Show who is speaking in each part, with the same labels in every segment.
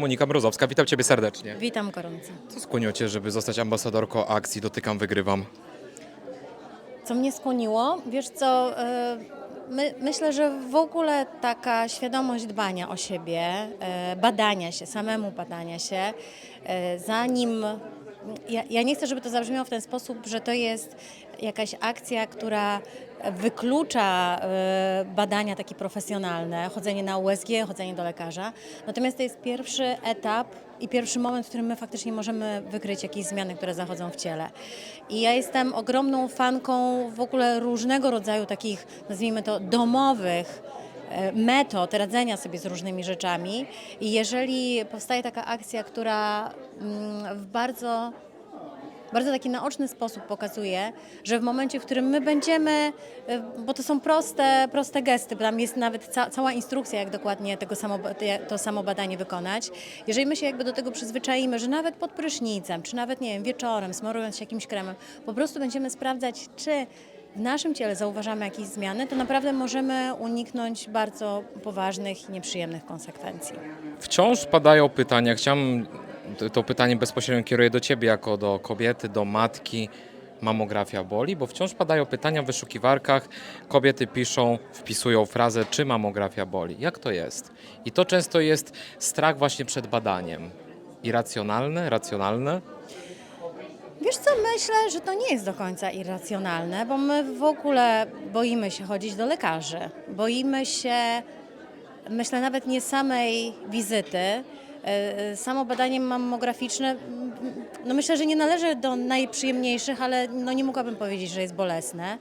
Speaker 1: Monika Mrozowska, witam Ciebie serdecznie.
Speaker 2: Witam gorąco.
Speaker 1: Co skłoniło Cię, żeby zostać ambasadorką akcji Dotykam, Wygrywam?
Speaker 2: Co mnie skłoniło? Wiesz co, e, my, myślę, że w ogóle taka świadomość dbania o siebie, e, badania się, samemu badania się, e, zanim... Ja, ja nie chcę, żeby to zabrzmiało w ten sposób, że to jest jakaś akcja, która wyklucza e, badania takie profesjonalne, chodzenie na USG, chodzenie do lekarza. Natomiast to jest pierwszy etap i pierwszy moment, w którym my faktycznie możemy wykryć jakieś zmiany, które zachodzą w ciele. I ja jestem ogromną fanką w ogóle różnego rodzaju takich, nazwijmy to, domowych metod radzenia sobie z różnymi rzeczami. I jeżeli powstaje taka akcja, która mm, w bardzo bardzo taki naoczny sposób pokazuje, że w momencie, w którym my będziemy, y, bo to są proste, proste gesty, bo tam jest nawet ca cała instrukcja, jak dokładnie tego samo, to samo badanie wykonać. Jeżeli my się jakby do tego przyzwyczaimy, że nawet pod prysznicem, czy nawet, nie wiem, wieczorem, smarując się jakimś kremem, po prostu będziemy sprawdzać, czy w naszym ciele zauważamy jakieś zmiany, to naprawdę możemy uniknąć bardzo poważnych i nieprzyjemnych konsekwencji.
Speaker 1: Wciąż padają pytania, chciałem, to- pytanie bezpośrednio kieruję do Ciebie jako do kobiety, do matki. Mamografia boli, bo wciąż padają pytania w wyszukiwarkach. Kobiety piszą, wpisują frazę, czy mamografia boli. Jak to jest? I to często jest strach właśnie przed badaniem. Irracjonalne, racjonalne?
Speaker 2: Wiesz co, myślę, że to nie jest do końca irracjonalne, bo my w ogóle boimy się chodzić do lekarzy. Boimy się, myślę, nawet nie samej wizyty. E, Samo badanie mammograficzne, mm, no myślę, że nie należy do najprzyjemniejszych, ale no nie mogłabym powiedzieć, że jest bolesne.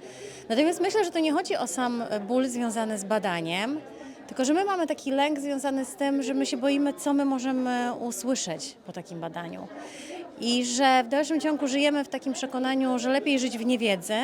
Speaker 2: Natomiast myślę, że to nie chodzi o sam ból związany z badaniem, tylko że my mamy taki lęk związany z tym, że my się boimy, co my możemy usłyszeć po takim badaniu. I że w dalszym ciągu żyjemy w takim przekonaniu, że lepiej żyć w niewiedzy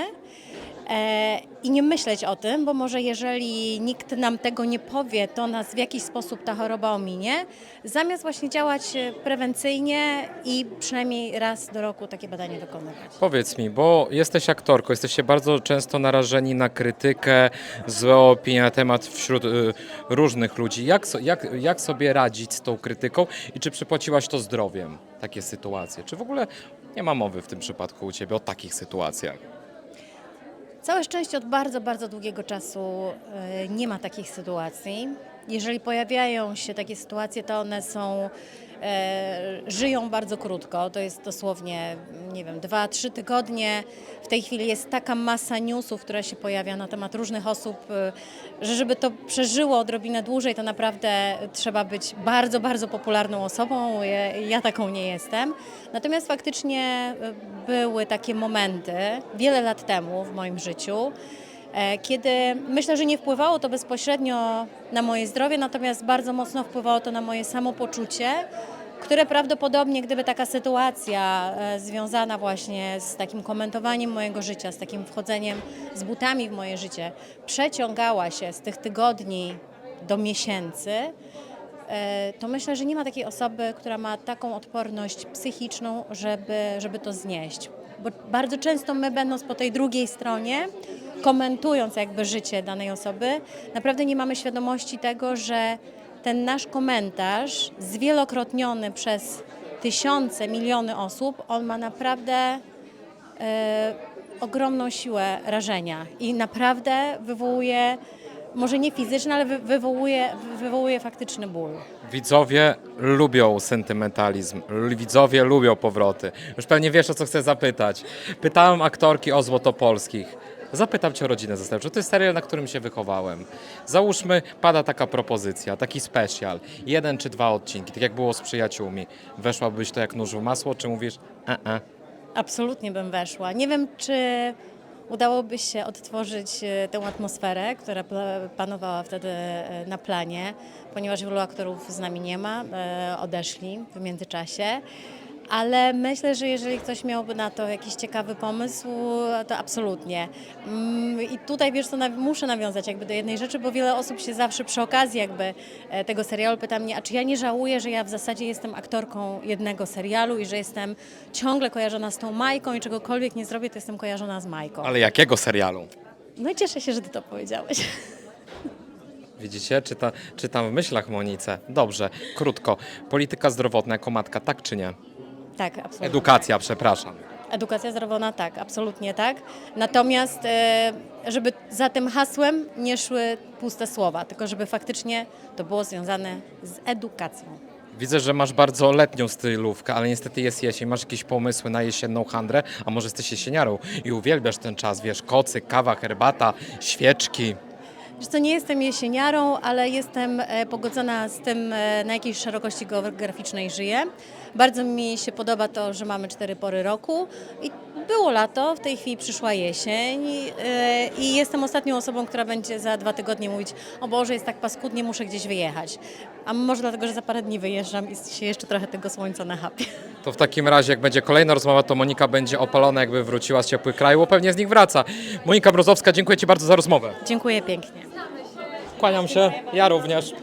Speaker 2: i nie myśleć o tym, bo może jeżeli nikt nam tego nie powie, to nas w jakiś sposób ta choroba ominie, zamiast właśnie działać e, prewencyjnie i przynajmniej raz do roku takie badanie wykonywać.
Speaker 1: Powiedz mi, bo jesteś aktorką, jesteście bardzo często narażeni na krytykę, złe opinie na temat wśród y, różnych ludzi. Jak, jak, jak sobie radzić z tą krytyką i czy przypłaciłaś to zdrowiem, takie sytuacje? Czy w ogóle nie ma mowy w tym przypadku u Ciebie o takich sytuacjach?
Speaker 2: Całe szczęście od bardzo, bardzo długiego czasu e, nie ma takich sytuacji. Jeżeli pojawiają się takie sytuacje, to one są, e, żyją bardzo krótko. To jest dosłownie, nie wiem, dwa, trzy tygodnie. W tej chwili jest taka masa newsów, która się pojawia na temat różnych osób, e, że żeby to przeżyło odrobinę dłużej, to naprawdę trzeba być bardzo, bardzo popularną osobą. Ja, ja taką nie jestem. Natomiast faktycznie e, były takie momenty wiele lat temu w moim życiu, kiedy myślę, że nie wpływało to bezpośrednio na moje zdrowie, natomiast bardzo mocno wpływało to na moje samopoczucie, które prawdopodobnie, gdyby taka sytuacja e, związana właśnie z takim komentowaniem mojego życia, z takim wchodzeniem z butami w moje życie, przeciągała się z tych tygodni do miesięcy, e, to myślę, że nie ma takiej osoby, która ma taką odporność psychiczną, żeby, żeby to znieść. Bo bardzo często my, będąc po tej drugiej stronie, komentując jakby życie danej osoby, naprawdę nie mamy świadomości tego, że ten nasz komentarz, zwielokrotniony przez tysiące, miliony osób, on ma naprawdę e, ogromną siłę rażenia i naprawdę wywołuje, może nie fizyczny, ale wy, wywołuje, wywołuje faktyczny ból.
Speaker 1: Widzowie lubią sentymentalizm, widzowie lubią powroty. Już pewnie wiesz, o co chcę zapytać. Pytałem aktorki o Złotopolskich. Zapytam cię o rodzinę zastępczą. To jest serial, na którym się wychowałem. Załóżmy, pada taka propozycja, taki special. Jeden czy dwa odcinki, tak jak było z przyjaciółmi. Weszłabyś to jak nóż w masło, czy mówisz, e, e.
Speaker 2: Absolutnie bym weszła. Nie wiem, czy udałoby się odtworzyć e, tę atmosferę, która panowała wtedy na planie, ponieważ wielu aktorów z nami nie ma, odeszli w międzyczasie. Ale myślę, że jeżeli ktoś miałby na to jakiś ciekawy pomysł, to absolutnie. Mm, I tutaj wiesz co, muszę nawiązać jakby do jednej rzeczy, bo wiele osób się zawsze przy okazji jakby e, tego serialu pyta mnie, a czy ja nie żałuję, że ja w zasadzie jestem aktorką jednego serialu i że jestem ciągle kojarzona z tą Majką i czegokolwiek nie zrobię, to jestem kojarzona z Majką.
Speaker 1: Ale jakiego serialu?
Speaker 2: No i cieszę się, że ty to powiedziałeś.
Speaker 1: Widzicie? Czyta, czytam w myślach Monice. Dobrze, krótko. Polityka zdrowotna jako matka, tak czy nie?
Speaker 2: Tak, absolutnie.
Speaker 1: Edukacja, przepraszam.
Speaker 2: Edukacja zdrowotna tak, absolutnie tak. Natomiast, e, żeby za tym hasłem nie szły puste słowa, tylko żeby faktycznie to było związane z edukacją.
Speaker 1: Widzę, że masz bardzo letnią stylówkę, ale niestety jest jesień. Masz jakieś pomysły na jesienną handrę? A może jesteś jesieniarą i uwielbiasz ten czas, wiesz, kocy, kawa, herbata, świeczki.
Speaker 2: Wiesz co, nie jestem jesieniarą, ale jestem e, pogodzona z tym, e, na jakiej szerokości geograficznej żyję. Bardzo mi się podoba to, że mamy cztery pory roku i było lato, w tej chwili przyszła jesień e, i jestem ostatnią osobą, która będzie za dwa tygodnie mówić o Boże, jest tak paskudnie, muszę gdzieś wyjechać. A może dlatego, że za parę dni wyjeżdżam i się jeszcze trochę tego słońca nachapię.
Speaker 1: To w takim razie, jak będzie kolejna rozmowa, to Monika będzie opalona, jakby wróciła z ciepłych krajów, bo pewnie z nich wraca. Monika Brozowska, dziękuję Ci bardzo za rozmowę.
Speaker 2: Dziękuję pięknie.
Speaker 1: Kłaniam się, ja również.